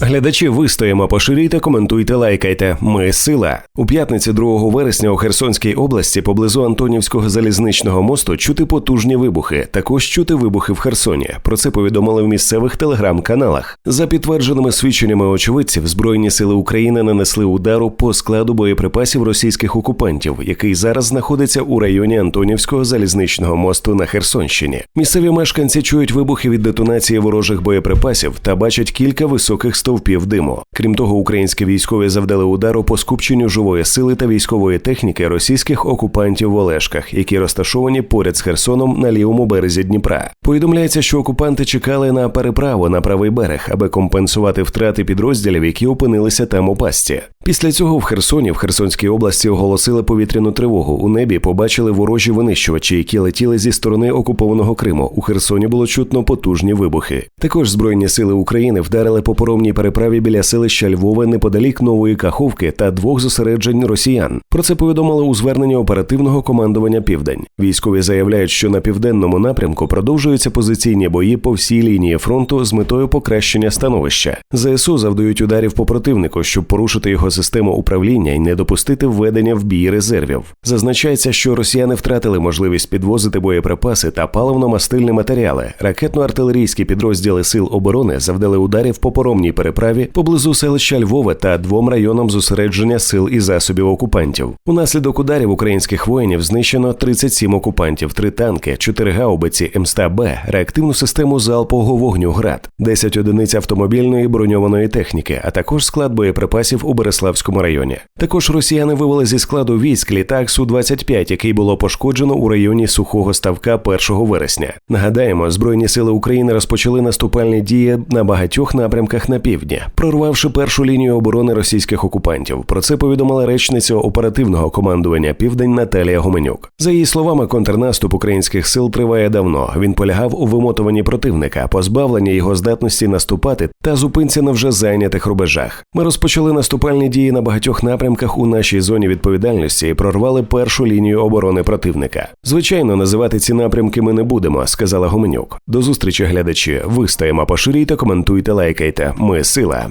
Глядачі вистоїмо, поширюйте, коментуйте, лайкайте. Ми сила. У п'ятницю 2 вересня у Херсонській області поблизу Антонівського залізничного мосту чути потужні вибухи. Також чути вибухи в Херсоні. Про це повідомили в місцевих телеграм-каналах. За підтвердженими свідченнями очевидців, Збройні сили України нанесли удару по складу боєприпасів російських окупантів, який зараз знаходиться у районі Антонівського залізничного мосту на Херсонщині. Місцеві мешканці чують вибухи від детонації ворожих боєприпасів та бачать кілька високих стовпів диму. Крім того, українські військові завдали удару по скупченню живої сили та військової техніки російських окупантів в Олешках, які розташовані поряд з Херсоном на лівому березі Дніпра. Повідомляється, що окупанти чекали на переправу на правий берег, аби компенсувати втрати підрозділів, які опинилися там у пасті. Після цього в Херсоні, в Херсонській області, оголосили повітряну тривогу. У небі побачили ворожі винищувачі, які летіли зі сторони окупованого Криму. У Херсоні було чутно потужні вибухи. Також збройні сили України вдарили по поромній переправі біля селища Львове неподалік нової Каховки та двох зосереджень росіян. Про це повідомили у зверненні оперативного командування Південь. Військові заявляють, що на південному напрямку продовжуються позиційні бої по всій лінії фронту з метою покращення становища. ЗСУ завдають ударів по противнику, щоб порушити його систему управління і не допустити введення в бій резервів. Зазначається, що росіяни втратили можливість підвозити боєприпаси та паливно-мастильні матеріали. Ракетно-артилерійські підрозділи сил оборони завдали ударів по поромній переправі поблизу селища Львове та двом районам зосередження сил і засобів окупантів. Унаслідок ударів українських воїнів знищено 37 окупантів, 3 танки, 4 гаубиці М100Б, реактивну систему залпового вогню ГРАД, 10 одиниць автомобільної броньованої техніки, а також склад боєприпасів у Береславському районі. Також росіяни вивели зі складу військ літак Су-25, який було пошкоджено у районі сухого ставка 1 вересня. Нагадаємо, збройні сили України розпочали наступальні дії на багатьох напрямках на півдні, прорвавши першу лінію оборони російських окупантів. Про це повідомила речниця оперативного командування Південь Наталія Гуменюк. За її словами, контрнаступ українських сил триває давно. Він полягав у вимотуванні противника, позбавленні його здатності наступати та зупинці на вже зайнятих рубежах. Ми розпочали наступальні дії на багатьох напрямках у нашій зоні відповідальності і прорвали першу лінію оборони противника. Звичайно, називати ці напрямки ми не будемо, сказала Гуменюк. До зустрічі, глядачі. Вистаємо, поширюйте, коментуйте, лайкайте. Ми сила.